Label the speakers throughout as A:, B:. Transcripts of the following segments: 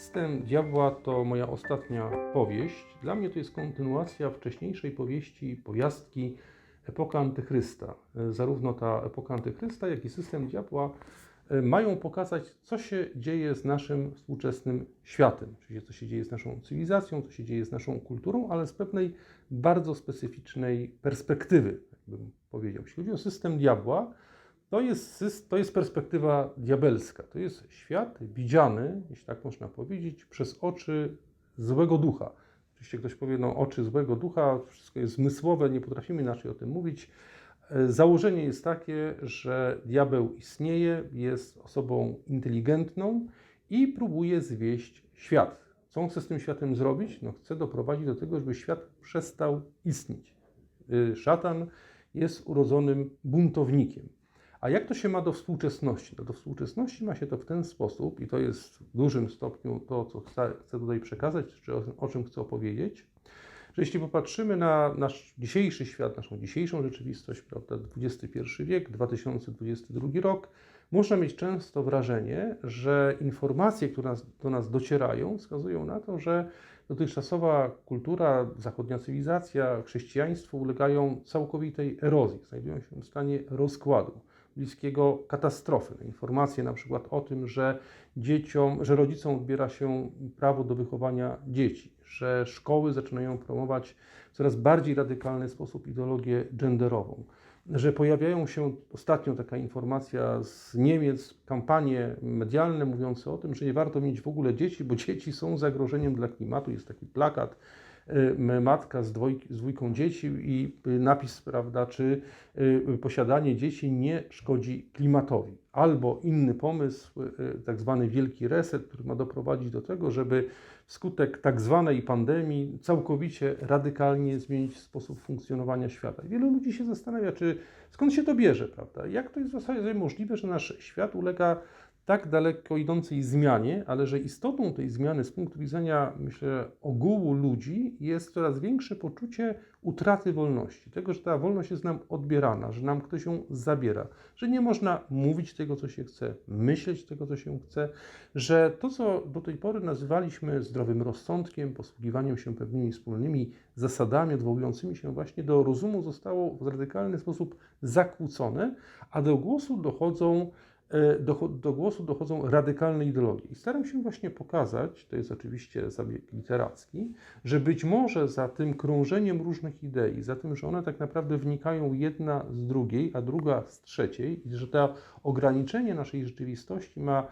A: System Diabła to moja ostatnia powieść. Dla mnie to jest kontynuacja wcześniejszej powieści, powiastki Epoka Antychrysta. Zarówno ta Epoka Antychrysta, jak i System Diabła e, mają pokazać, co się dzieje z naszym współczesnym światem. Czyli co się dzieje z naszą cywilizacją, co się dzieje z naszą kulturą, ale z pewnej bardzo specyficznej perspektywy, jakbym powiedział. Jeśli chodzi o System Diabła, to jest, to jest perspektywa diabelska. To jest świat widziany, jeśli tak można powiedzieć, przez oczy złego ducha. Oczywiście ktoś powie, no oczy złego ducha, wszystko jest zmysłowe, nie potrafimy inaczej o tym mówić. E, Założenie jest takie, że diabeł istnieje, jest osobą inteligentną i próbuje zwieść świat. Co on chce z tym światem zrobić? No, chce doprowadzić do tego, żeby świat przestał istnieć. Y, Szatan jest urodzonym buntownikiem. A jak to się ma do współczesności? No do współczesności ma się to w ten sposób, i to jest w dużym stopniu to, co chcę, tutaj przekazać, czy o, czym chcę opowiedzieć, że jeśli popatrzymy na nasz dzisiejszy świat, naszą dzisiejszą rzeczywistość, prawda, XXI wiek, 2022 rok, można mieć często wrażenie, że informacje, które do nas docierają, wskazują na to, że dotychczasowa kultura, zachodnia cywilizacja, chrześcijaństwo ulegają całkowitej erozji, znajdują się w stanie rozkładu bliskiego katastrofy. Informacje na przykład o tym, że dzieciom, że rodzicom odbiera się prawo do wychowania dzieci, że szkoły zaczynają promować w coraz bardziej radykalny sposób ideologię genderową, że pojawiają się ostatnio taka informacja z Niemiec, kampanie medialne mówiące o tym, że nie warto mieć w ogóle dzieci, bo dzieci są zagrożeniem dla klimatu. Jest taki plakat matka z, dwojk, z dwójką dzieci i y, napis, prawda, czy y, posiadanie dzieci nie szkodzi klimatowi. Albo inny pomysł, y, tak zwany wielki reset, który ma doprowadzić do tego, żeby wskutek tak zwanej pandemii całkowicie radykalnie zmienić sposób funkcjonowania świata. Wielu ludzi się zastanawia, czy skąd się to bierze, prawda? Jak to jest w zasadzie możliwe, że nasz świat ulega tak daleko idącej zmianie, ale że istotą tej zmiany z punktu widzenia, myślę, ogółu ludzi jest coraz większe poczucie utraty wolności. Tego, że ta wolność jest nam odbierana, że nam ktoś ją zabiera, że nie można mówić tego, co się chce, myśleć tego, co się chce, że to, co do tej pory nazywaliśmy zdrowym rozsądkiem, posługiwaniem się pewnymi wspólnymi zasadami odwołującymi się właśnie do rozumu, zostało w radykalny sposób zakłócone, a do głosu dochodzą do, do głosu dochodzą radykalne ideologie. I staram się właśnie pokazać, to jest oczywiście zabieg literacki, że być może za tym krążeniem różnych idei, za tym, że one tak naprawdę wnikają jedna z drugiej, a druga z trzeciej, i że to ograniczenie naszej rzeczywistości ma,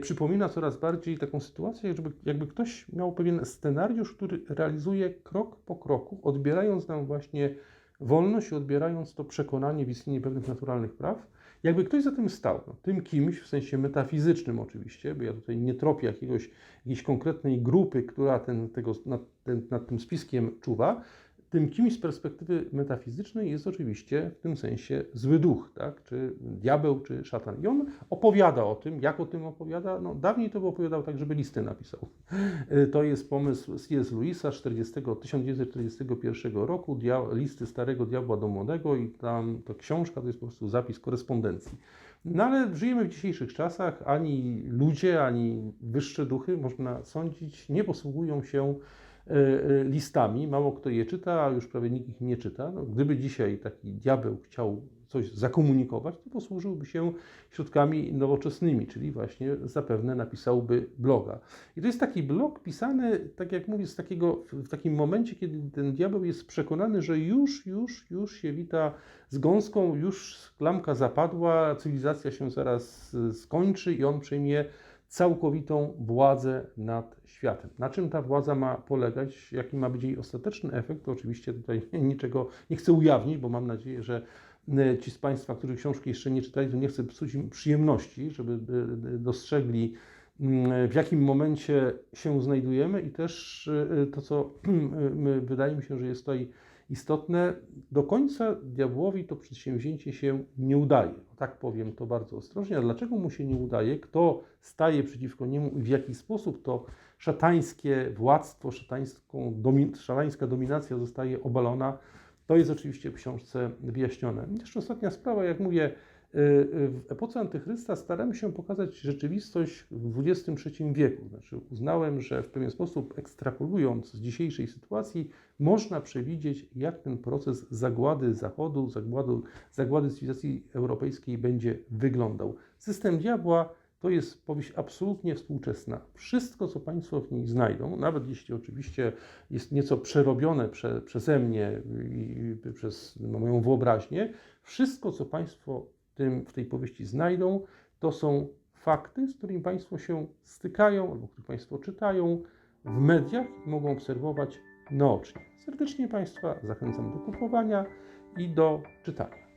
A: przypomina coraz bardziej taką sytuację, żeby, jakby ktoś miał pewien scenariusz, który realizuje krok po kroku, odbierając nam właśnie wolność odbierając to przekonanie w istnienie pewnych naturalnych praw, jakby ktoś za tym stał, no, tym kimś, w sensie metafizycznym oczywiście, bo ja tutaj nie tropię jakiegoś, jakiejś konkretnej grupy, która ten, tego, nad, ten, nad tym spiskiem czuwa, tym kimś z perspektywy metafizycznej jest oczywiście w tym sensie zły duch, tak? czy diabeł, czy szatan. I on opowiada o tym, jak o tym opowiada. No, dawniej to by opowiadał tak, żeby listy napisał. To jest pomysł C.S. Lewisa 40, 1941 roku, listy starego diabła do młodego i tam ta książka to jest po prostu zapis korespondencji. No ale żyjemy w dzisiejszych czasach, ani ludzie, ani wyższe duchy, można sądzić, nie posługują się e, e, listami. Mało kto je czyta, a już prawie nikt ich nie czyta. No, gdyby dzisiaj taki diabeł chciał coś zakomunikować, to posłużyłby się środkami nowoczesnymi, czyli właśnie zapewne napisałby bloga. I to jest taki blog pisany, tak jak mówię, z takiego, w takim momencie, kiedy ten diabeł jest przekonany, że już, już, już się wita z gąską, już klamka zapadła, cywilizacja się zaraz y, skończy i on przejmie całkowitą władzę nad światem. Na czym ta władza ma polegać, jaki ma być jej ostateczny efekt, to oczywiście tutaj niczego nie chcę ujawnić, bo mam nadzieję, że y, ci z Państwa, którzy książki jeszcze nie czytali, to nie chcę psuć im przyjemności, żeby dostrzegli, mm, w jakim momencie się znajdujemy i też y, to, co wydaje mi się, że jest tutaj istotne, do końca diabłowi to przedsięwzięcie się nie udaje. Tak powiem to bardzo ostrożnie. A dlaczego mu się nie udaje? Kto staje przeciwko niemu i w jaki sposób to szatańskie władztwo, szatańską domi, szatańska dominacja zostaje obalona, to jest oczywiście w książce wyjaśnione. Jeszcze ostatnia sprawa, jak mówię, w epoce antychrysta staramy się pokazać rzeczywistość w XXIII wieku. Znaczy uznałem, że w pewien sposób ekstrapolując z dzisiejszej sytuacji, można przewidzieć, jak ten proces zagłady Zachodu, zagłady, zagłady cywilizacji europejskiej będzie wyglądał. System diabła to jest powieść absolutnie współczesna. Wszystko, co Państwo w niej znajdą, nawet jeśli oczywiście jest nieco przerobione prze, przeze mnie i przez moją wyobraźnię, wszystko, co Państwo tym, w tej powieści znajdą, to są fakty, z którymi Państwo się stykają albo które Państwo czytają w mediach i mogą obserwować naocznie. Serdecznie Państwa zachęcam do kupowania i do czytania.